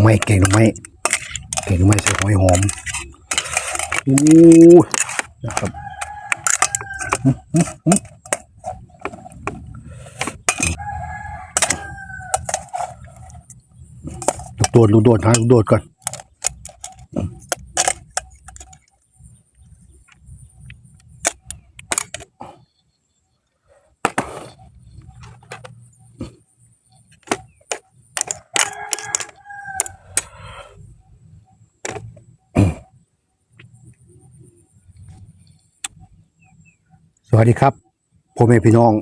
หน่อไม้แกงหน่อไม้แกงหน่อไม้ใส่หอยหอมอู้นะครับลูกโดดลูกโดดหาโดดก่อน สวัสดีครับพ่อแม่พี่น้อง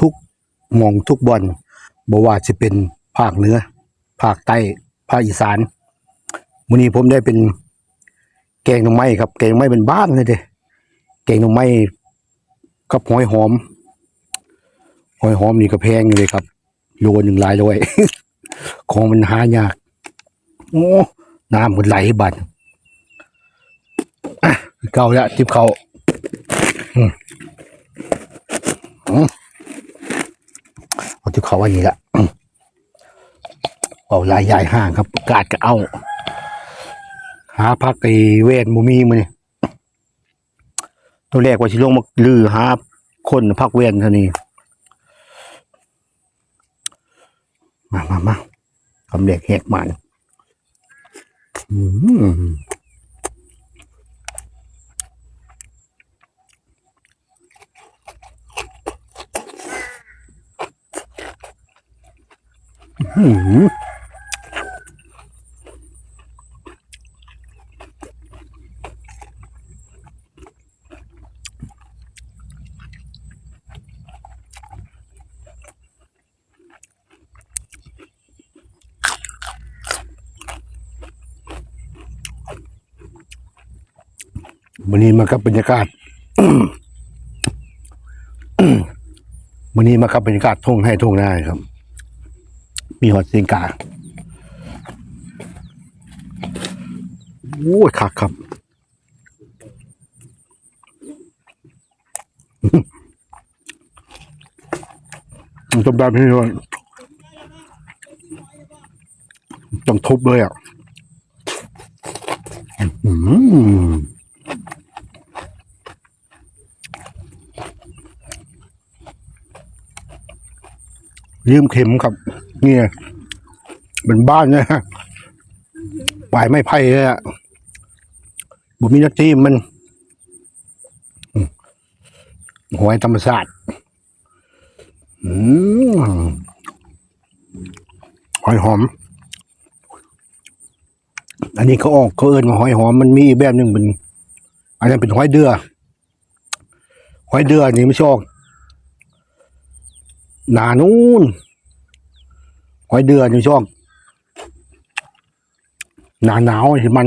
ทุกมองทุกบอนบ่ว่าจะเป็นภาคเหนือ ภาคใต้ภาคอีสานวันนี้ผมได้เป็นแกงหน่อไม้ครับ แกงไม้เป็นบ้านเลยเด้แกงหน่อไม้กับหอยหอมหอยหอมนี่ก็แพงเลยครับโลหนึ่งหลายร้อยของมันหายากโอ้น้ำมันไหลบัดอะเก่าละจิบเขาอืม เอาจิบเขาไว้นี่ละเอาลายใหญ่ห้างครับประกาศก็เอา หาพักไอเวทมูมีมาเนี่ยตัวแรกว่าชิลงมาลือหาคนพักเวนเท่านี้ มามามาคำเด็กแหกมันอืม วันนี้มากับบรรยากาศวันนี้มากับบรรยากาศทุ่งให้ทุ่งนาครับ มีหอดเสียงกาโอ้ยคักครับมันจะแบบนี้เลยต้องทุบเลยอะยืมเข็มครับ นี่เป็นบ้านนะฮะปลายไม่ไผ่เลยอะบุมีนักที่มันหวยธรรมศาสตร์อืมหอยหอม อันนี้เขาออกเขาเอินว่าหอยหอมมันมีอีกแบบหนึ่งเป็น อันนั้นเป็นหอยเดือหอยเดือนี่ไม่ชอบหนานูน หอยเดือนี่ชอบหนาหนาวที่มัน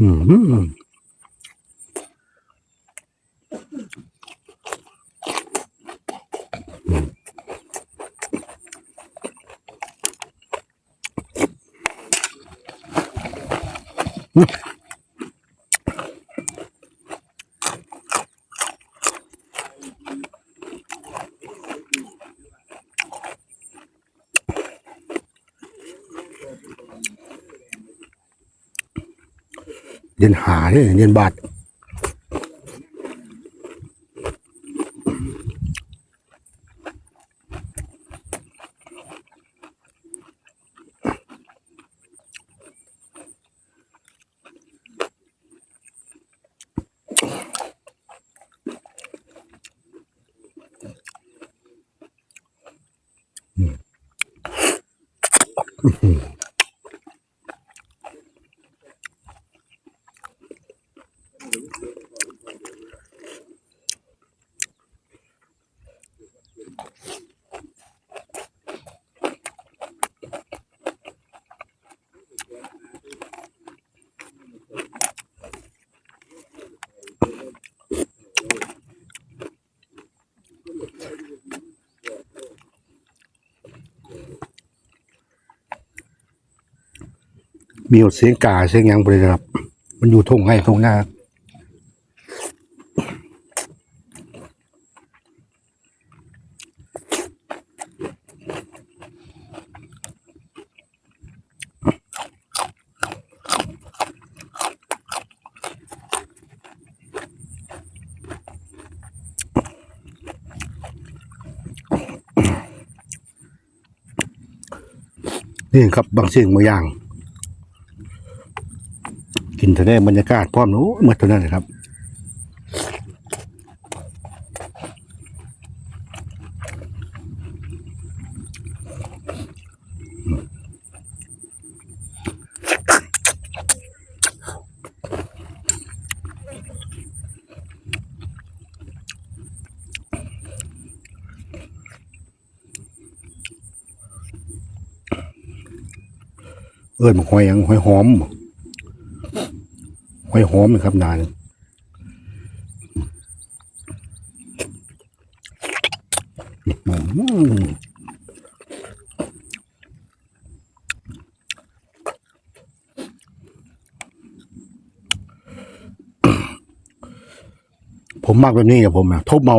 อืม เรียนหาเนี่ยเรียนบาท มีอดเสียงกาเสียงยังบริครับ มันอยู่ทงให้ทงหน้านี่ครับบางสิ่งบางอย่าง กินทะเลบรรยากาศพร้อมโอ้ยหมดเท่านั้นครับเอ้ยมันหอยยังหอยหอมบ่ หอยหอมนะครับนานผมมากแบบนี้อะผมอะทุบเมา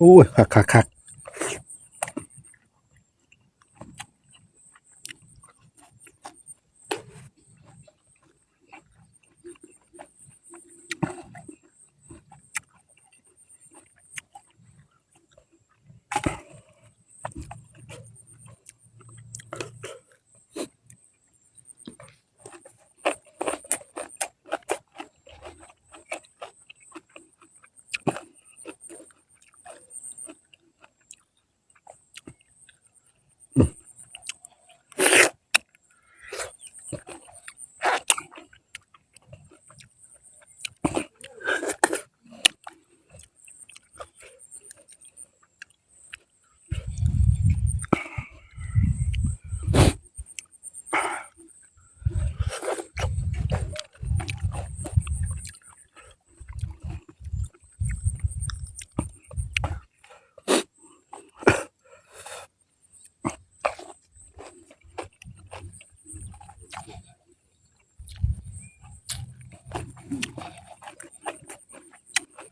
อู้คักคักคัก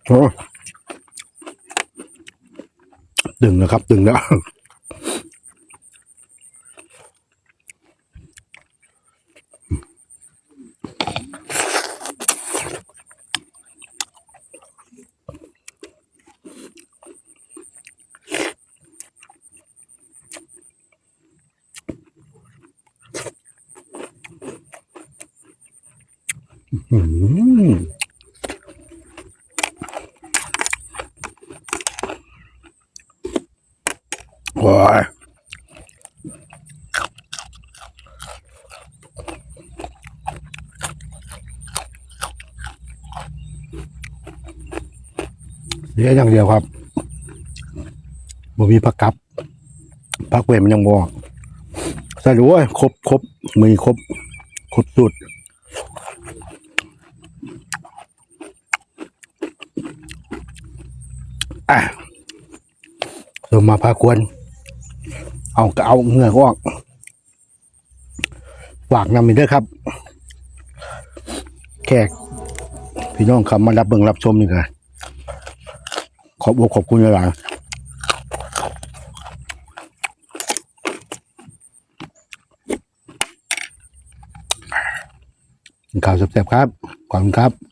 โอ้ดึงนะครับ ดึงแล้วอืม โอ้ยเสียอย่างเดียวครับบ่มีผักกับผักเวทมันยังบอกใส่รู้ว่าครบครบมีครบครบสุดอะเริ่มมาพากวน เอาก็เอาเหงื่อกออกฝากนำไปด้วยครับ แขกพี่น้องคำมารับเบิ่งรับชมนี่กันขอบอกขอบคุณหลายๆกินข่าวแซ่บๆครับขอบคุณครับ